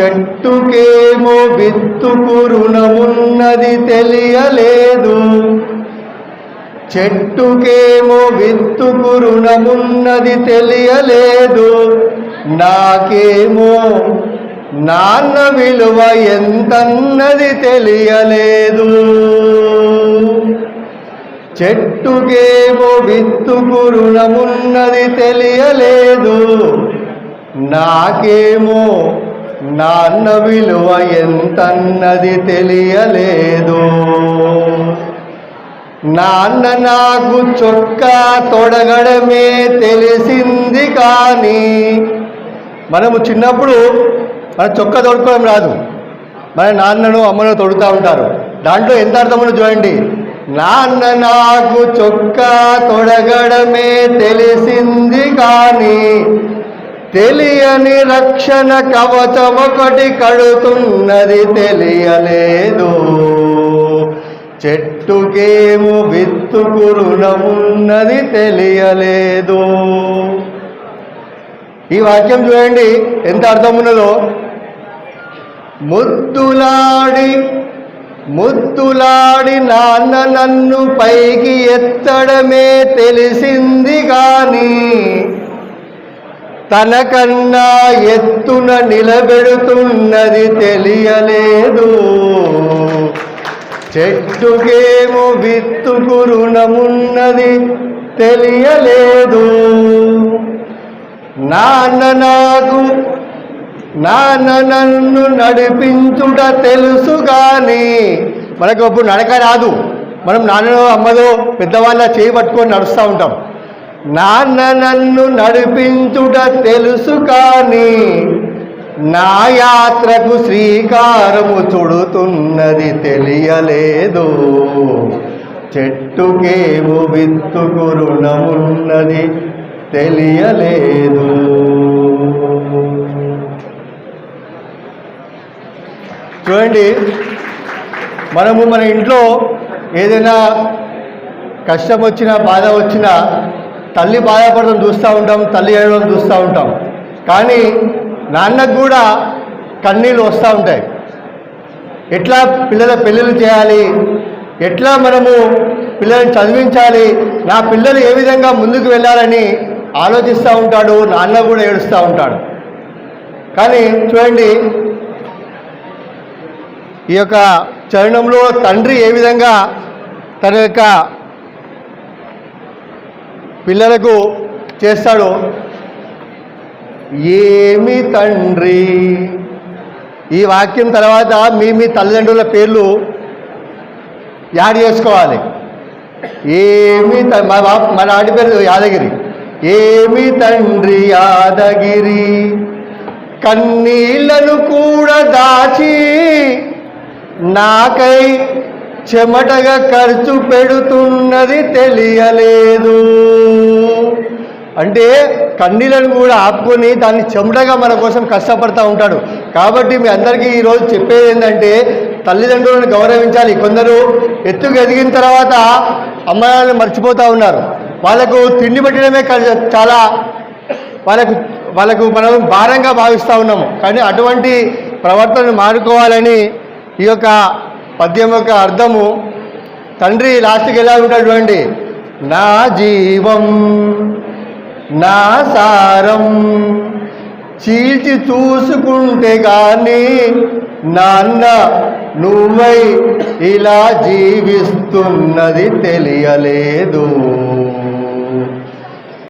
చెట్టుకేమో విత్తుకు రుణమున్నది తెలియలేదు. చెట్టుకేమో విత్తుకు రుణమున్నది తెలియలేదు. నాకేమో నాన్న విలువ ఎంతన్నది తెలియలేదు. చెట్టుకేమో విత్తుకు రుణమున్నది తెలియలేదు. నాకేమో నాన్న విలువ ఎంతన్నది తెలియలేదు. నాన్న నాకు చొక్కా తొడగడమే తెలిసింది కానీ మనము చిన్నప్పుడు మన చొక్కా తొడుకోవడం రాదు. మన నాన్నను అమ్మను తొడుతూ ఉంటారు. దాంట్లో ఎంత అర్థమని చూడండి. నాన్న నాకు చొక్కా తొడగడమే తెలిసింది కానీ తెలియని రక్షణ కవచం ఒకటి కడుతున్నది తెలియలేదు. చెట్టుకేము విత్తుకు రుణమున్నది తెలియలేదు. ఈ వాక్యం చూడండి ఎంత అర్థం ఉన్నదో ముద్దులాడి ముద్దులాడి నాన్న నన్ను పైకి ఎత్తడమే తెలిసింది కానీ తనకన్నా ఎత్తున నిలబెడుతున్నది తెలియలేదు. చెట్టుకేమో విత్తుకు రుణమున్నది తెలియలేదు. నాన్న నాకు నాన్న నన్ను నడిపించుట తెలుసు కానీ మనకు అప్పుడు నడక రాదు. మనం నాన్నలో అమ్మదో పెద్దవాళ్ళ చేయి పట్టుకొని నడుస్తూ ఉంటాం. నాన్న నన్ను నడిపించుట తెలుసు కానీ నా యాత్రకు శ్రీకారము చుడుతున్నది తెలియలేదు. చెట్టుకేమో విత్తుకు రుణమున్నది తెలియలేదు. చూడండి మనము మన ఇంట్లో ఏదైనా కష్టం వచ్చినా బాధ వచ్చినా తల్లి బాధపడడం చూస్తూ ఉంటాం తల్లి ఏడవడం చూస్తూ ఉంటాం. కానీ నాన్నకు కూడా కన్నీళ్ళు వస్తూ ఉంటాయి. ఎట్లా పిల్లల పెళ్ళిళ్ళు చేయాలి? ఎట్లా మనము పిల్లల్ని చదివించాలి? నా పిల్లలు ఏ విధంగా ముందుకు వెళ్ళాలని ఆలోచిస్తూ ఉంటాడు? నాన్న కూడా ఏడుస్తూ ఉంటాడు. కానీ చూడండి ఈ యొక్క చరణంలో తండ్రి ఏ విధంగా తన యొక్క పిల్లలకు చేస్తాడు. ఏమి తండ్రి? ఈ వాక్యం తర్వాత మీ మీ తల్లిదండ్రుల పేర్లు యాడ్ చేసుకోవాలి. ఏమి మా మా నాటి పేరు యాదగిరి. ఏమి తండ్రి యాదగిరి? కన్నీళ్ళను కూడా దాచి నాకై చెమటగా ఖర్చు పెడుతున్నది తెలియలేదు. అంటే కన్నీళ్ళను కూడా ఆపుకొని దాన్ని చెమటగా మన కోసం కష్టపడతా ఉంటాడు. కాబట్టి మీ అందరికీ ఈరోజు చెప్పేది ఏంటంటే తల్లిదండ్రులను గౌరవించాలి. కొందరు ఎత్తుకు ఎదిగిన తర్వాత అమ్మాయిలను మర్చిపోతూ ఉన్నారు. వాళ్ళకు తిండి పెట్టడమే చాలా వాళ్ళకు వాళ్ళకు మనం భారంగా భావిస్తూ ఉన్నాము. కానీ అటువంటి ప్రవర్తనను మానుకోవాలని ఈ యొక్క పద్యం యొక్క అర్థము తండ్రి లాస్ట్కి ఎలా ఉంటాడు చూడండి నా జీవం నా సారం. చీల్చి చూసుకుంటే కానీ నాన్న నువ్వై ఇలా జీవిస్తున్నది తెలియలేదు.